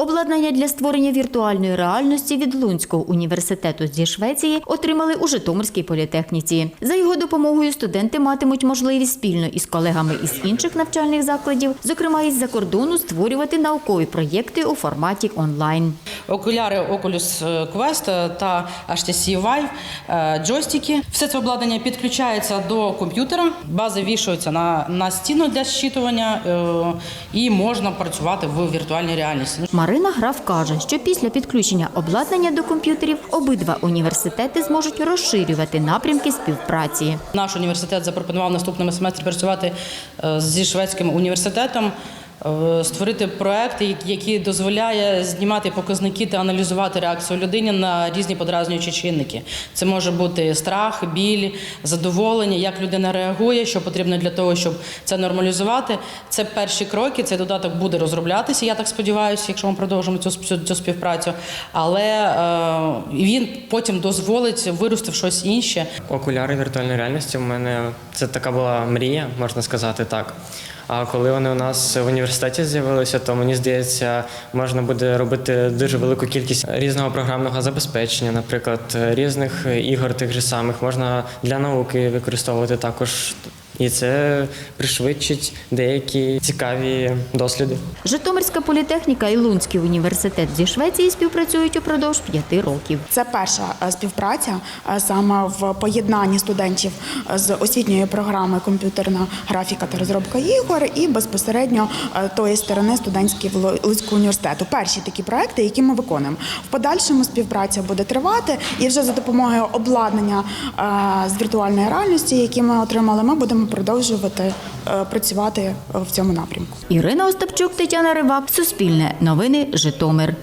Обладнання для створення віртуальної реальності від Лунського університету зі Швеції отримали у Житомирській політехніці. За його допомогою студенти матимуть можливість спільно із колегами із інших навчальних закладів, зокрема із-за кордону, створювати наукові проєкти у форматі онлайн. окуляри Oculus Quest та HTC Vive, е, джойстики. Все це обладнання підключається до комп'ютера, бази вішаються на, на стіну для зчитування е, і можна працювати в віртуальній реальності. Марина Граф каже, що після підключення обладнання до комп'ютерів обидва університети зможуть розширювати напрямки співпраці. Наш університет запропонував наступному семестрі працювати е, зі шведським університетом. Створити проект, який- дозволяє знімати показники та аналізувати реакцію людини на різні подразнюючі чинники. Це може бути страх, біль, задоволення, як людина реагує, що потрібно для того, щоб це нормалізувати. Це перші кроки. Цей додаток буде розроблятися. Я так сподіваюся, якщо ми продовжимо цю, цю співпрацю. Але е, він потім дозволить вирости в щось інше. Окуляри віртуальної реальності у мене це така була мрія, можна сказати так. А коли вони у нас в університеті з'явилися, то мені здається, можна буде робити дуже велику кількість різного програмного забезпечення, наприклад, різних ігор тих же самих можна для науки використовувати також. І це пришвидшить деякі цікаві досліди. Житомирська політехніка і Лунський університет зі Швеції співпрацюють упродовж п'яти років. Це перша е, співпраця е, саме в поєднанні студентів е, з освітньої програми комп'ютерна графіка та розробка ігор і безпосередньо тої сторони студентської Лу- Луцького університету. Перші такі проекти, які ми виконуємо. В подальшому співпраця буде тривати, і вже за допомогою обладнання з віртуальної реальності, які ми отримали, ми будемо продовжувати е, працювати в цьому напрямку. Ірина Остапчук, Тетяна Ривак, Суспільне новини, Житомир.